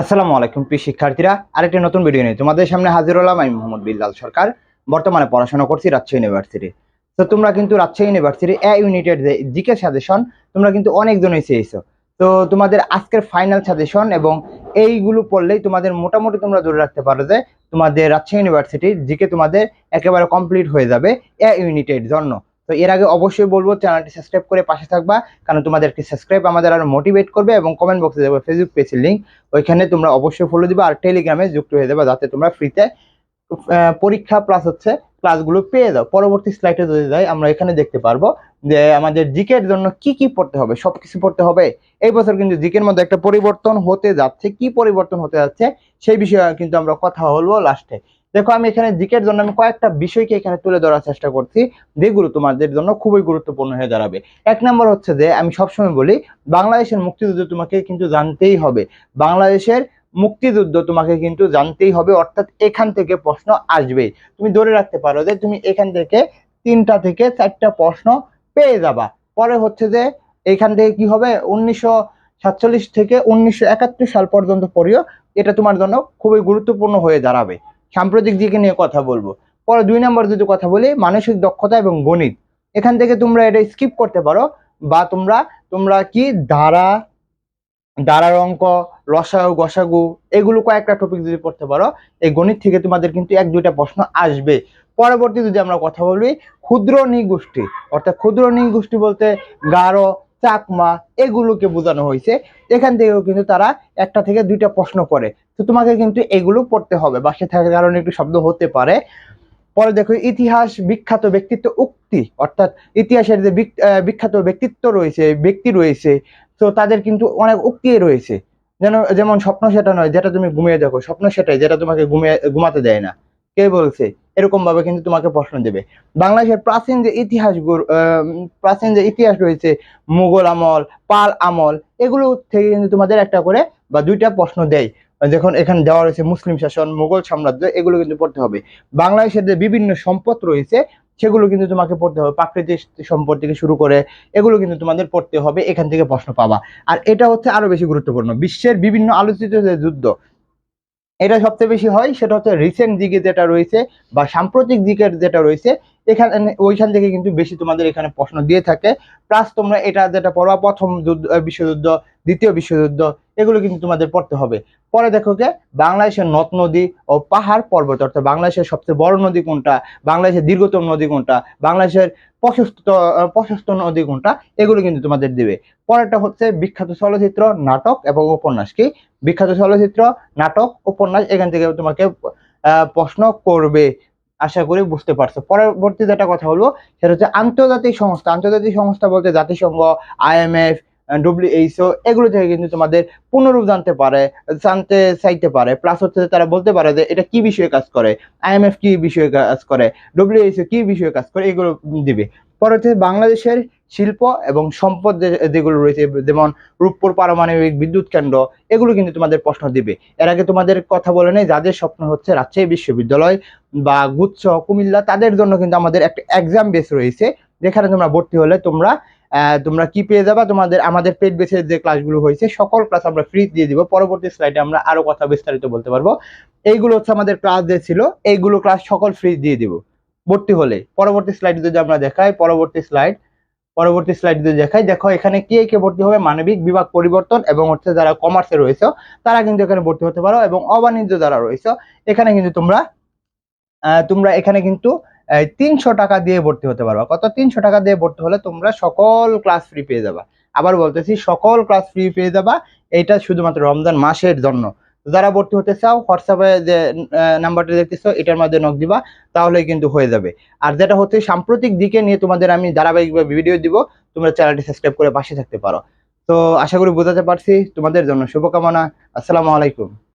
আসসালামু আলাইকুম, প্রিয় শিক্ষার্থীরা। আরেকটি নতুন ভিডিও নিয়ে তোমাদের সামনে হাজির হলাম আমি মোহাম্মদ বিল্লাল সরকার। বর্তমানে পড়াশোনা করছি রাজশাহী ইউনিভার্সিটি তো তোমরা কিন্তু রাজশাহী ইউনিভার্সিটি এ ইউনিটের যে জিকে সাজেশন তোমরা কিন্তু অনেকজনই চেয়েছো। তো তোমাদের আজকের ফাইনাল সাজেশন এবং এইগুলো পড়লেই তোমাদের মোটামুটি তোমরা ধরে রাখতে পারো যে তোমাদের রাজশাহী ইউনিভার্সিটির জিকে তোমাদের একেবারে কমপ্লিট হয়ে যাবে এ ইউনিটের জন্য। তো এর আগে অবশ্যই বলব চ্যানেলটি সাবস্ক্রাইব করে পাশে থাকবা, কারণ তোমাদেরকে সাবস্ক্রাইব আমাদের আরও মোটিভেট করবে এবং কমেন্ট বক্সে দেবো ফেসবুক পেজের লিঙ্ক ওইখানে তোমরা অবশ্যই ফলো দিবা আর টেলিগ্রামে যুক্ত হয়ে যাবে যাতে তোমরা ফ্রিতে পরীক্ষা প্লাস হচ্ছে ক্লাসগুলো পেয়ে যাও। পরবর্তী স্লাইডে যদি যাই, আমরা এখানে দেখতে পারব যে আমাদের জিকের জন্য কি কি পড়তে হবে, সবকিছু পড়তে হবে। এই বছর কিন্তু জিকের মধ্যে একটা পরিবর্তন হতে যাচ্ছে। কি পরিবর্তন হতে যাচ্ছে, সেই বিষয়ে কিন্তু আমরা কথা বলব লাস্টে দেখো, আমি এখানে জিকের জন্য আমি কয়েকটা বিষয়কে এখানে তুলে ধরার চেষ্টা করছি যেগুলো তোমাদের জন্য খুবই গুরুত্বপূর্ণ হয়ে দাঁড়াবে। এক নম্বর হচ্ছে যে, আমি সবসময় বলি, বাংলাদেশের মুক্তিযুদ্ধ তোমাকে কিন্তু জানতেই হবে। বাংলাদেশের মুক্তিযুদ্ধ তোমাকে কিন্তু জানতেই হবে, অর্থাৎ এখান থেকে প্রশ্ন আসবে তুমি ধরে রাখতে পারো যে, তুমি এখান থেকে তিনটা থেকে চারটা প্রশ্ন পেয়ে যাবা। পরে হচ্ছে যে, এখান থেকে কি হবে? উনিশশো সাতচল্লিশ থেকে উনিশশো একাত্তর সাল পর্যন্ত পড়িও এটা তোমার জন্য খুবই গুরুত্বপূর্ণ হয়ে দাঁড়াবে। সাম্প্রতিক দিকে নিয়ে কথা বলব। পরে দুই নম্বর যদি কথা বলি, মানসিক দক্ষতা এবং গণিত। এখান থেকে তোমরা এটা স্কিপ করতে পারো বা তোমরা তোমরা কি ধারা দাঁড়ার অঙ্ক রসাগু গসাগু, এগুলো কয়েকটা টপিক যদি পড়তে পারো, এই গণিত থেকে তোমাদের কিন্তু এক দুইটা প্রশ্ন আসবে। পরবর্তী যদি আমরা কথা বলি, ক্ষুদ্র নৃগোষ্ঠী। অর্থাৎ ক্ষুদ্র নৃগোষ্ঠী বলতে গারো চাকমা, এগুলোকে বোঝানো হয়েছে। এখান থেকেও কিন্তু তারা একটা থেকে দুইটা প্রশ্ন করে। তো তোমাকে কিন্তু এগুলো পড়তে হবে। বাসে থাকার কারণে একটু শব্দ হতে পারে। পরে দেখো, ইতিহাস বিখ্যাত ব্যক্তিত্ব উক্তি। অর্থাৎ ইতিহাসের যে বিখ্যাত ব্যক্তিত্ব রয়েছে, ব্যক্তি রয়েছে, তো তাদের কিন্তু অনেক উক্তি রয়েছে। যেন যেমন স্বপ্ন সেটা নয়, যেটা তুমি ঘুমিয়ে দেখো, স্বপ্ন সেটাই, যেটা তোমাকে ঘুমিয়ে ঘুমাতে দেয় না। কে বলছে? এরকম ভাবে কিন্তু তোমাকে প্রশ্ন দেবে। বাংলাদেশের প্রাচীন যে ইতিহাস প্রাচীন যে ইতিহাস রয়েছে, মুঘল আমল, পাল আমল, এগুলো থেকে কিন্তু তোমাদের একটা করে বা দুইটা প্রশ্ন দেয়। যখন এখানে দেওয়া রয়েছে মুসলিম শাসন, মুঘল সাম্রাজ্য, এগুলো কিন্তু পড়তে হবে। বাংলাদেশের যে বিভিন্ন সম্পদ রয়েছে, সেগুলো কিন্তু তোমাকে পড়তে হবে। প্রাকৃতিক সম্পদ থেকে শুরু করে এগুলো কিন্তু তোমাদের পড়তে হবে, এখান থেকে প্রশ্ন পাবা। আর এটা হচ্ছে আরও বেশি গুরুত্বপূর্ণ। বিশ্বের বিভিন্ন আলোচিত যে যুদ্ধ এটা সবচেয়ে বেশি হয়, সেটা হচ্ছে রিসেন্ট দিকে যেটা রয়েছে বা সাম্প্রতিক দিকের যেটা রয়েছে, এখানে, ওইখান থেকে কিন্তু বেশি তোমাদের এখানে প্রশ্ন দিয়ে থাকে। প্লাস তোমরা এটা যেটা পড়া প্রথম যুদ্ধ বিশ্বযুদ্ধ দ্বিতীয় বিশ্বযুদ্ধ, এগুলো কিন্তু তোমাদের পড়তে হবে। পরে দেখো কে? বাংলাদেশের নদ নদী ও পাহাড় পর্বত, অর্থাৎ বাংলাদেশের সবচেয়ে বড় নদী কোনটা? বাংলাদেশের দীর্ঘতম নদী কোনটা? বাংলাদেশের প্রশস্ত প্রশস্ত নদী কোনটা? এগুলো কিন্তু তোমাদের দিবে। পরেরটা হচ্ছে বিখ্যাত চলচ্চিত্র, নাটক এবং উপন্যাস। কি? বিখ্যাত চলচ্চিত্র, নাটক, উপন্যাস, এখান থেকে তোমাকে প্রশ্ন করবে। আশা করি বুঝতে পারছ। পরবর্তী যেটা কথা বলব, সেটা হচ্ছে আন্তর্জাতিক সংস্থা। আন্তর্জাতিক সংস্থা বলতে জাতিসংঘ আইএমএফ ডব্লিউএইচও এগুলো থেকে কিন্তু তোমাদের পুনরূপ জানতে পারে, জানতে চাইতে পারে। প্লাস হচ্ছে তারা বলতে পারে যে এটা কি বিষয়ে কাজ করে আইএমএফ কি বিষয়ে কাজ করে ডব্লিউএইচও কি বিষয়ে কাজ করে, এগুলো দিবে। পরে হচ্ছে বাংলাদেশের শিল্প এবং সম্পদ যেগুলো রয়েছে, যেমন রূপপুর পারমাণবিক বিদ্যুৎ কেন্দ্র, এগুলো কিন্তু তোমাদের প্রশ্ন দিবে। এর আগে তোমাদের কথা বলে নেই, যাদের স্বপ্ন হচ্ছে রাজশাহী বিশ্ববিদ্যালয় বা গুচ্ছ কুমিল্লা, তাদের জন্য কিন্তু আমাদের একটা এক্সাম বেস রয়েছে, যেখানে তোমরা ভর্তি হলে তোমরা তোমরা কি পেয়ে যাবা? তোমাদের, আমাদের পেট বেসের যে ক্লাসগুলো হয়েছে, সকল ক্লাস আমরা ফ্রি দিয়ে দিব। পরবর্তী স্লাইডে আমরা আরও কথা বিস্তারিত বলতে পারব। এইগুলো হচ্ছে আমাদের ক্লাস যে ছিল, এইগুলো ক্লাস সকল ফ্রি দিয়ে দিব। ভর্তি হলে। পরবর্তী স্লাইড যদি আমরা দেখাই, পরবর্তী স্লাইড পরবর্তী স্লাইড যদি দেখাই, দেখো এখানে কে কে ভর্তি হবে? মানবিক বিভাগ পরিবর্তন এবং হচ্ছে যারা কমার্সে রয়েছে, তারা কিন্তু এখানে ভর্তি হতে পারো এবং অবাণিজ্য যারা রয়েছে, এখানে কিন্তু তোমরা তোমরা এখানে কিন্তু তিনশো টাকা দিয়ে ভর্তি হতে পারবা। কত? তিনশো টাকা দিয়ে ভর্তি হলে তোমরা সকল ক্লাস ফ্রি পেয়ে যাবা। আবার বলতেছি, সকল ক্লাস ফ্রি পেয়ে যাবা। এটা শুধুমাত্র রমজান মাসের জন্য। যারা ভর্তি হতে চাও, হোয়াটসঅ্যাপে যে নাম্বারটা দেখতেছো, এটার মধ্যে নক দিবা, তাহলেই কিন্তু হয়ে যাবে। আর যেটা হচ্ছে, সাম্প্রতিক দিকে নিয়ে তোমাদের আমি ধারাবাহিকভাবে ভিডিও দিব, তোমরা চ্যানেলটি সাবস্ক্রাইব করে পাশে থাকতে পারো। তো আশা করি বোঝাতে পারছি। তোমাদের জন্য শুভকামনা। আসসালামু আলাইকুম।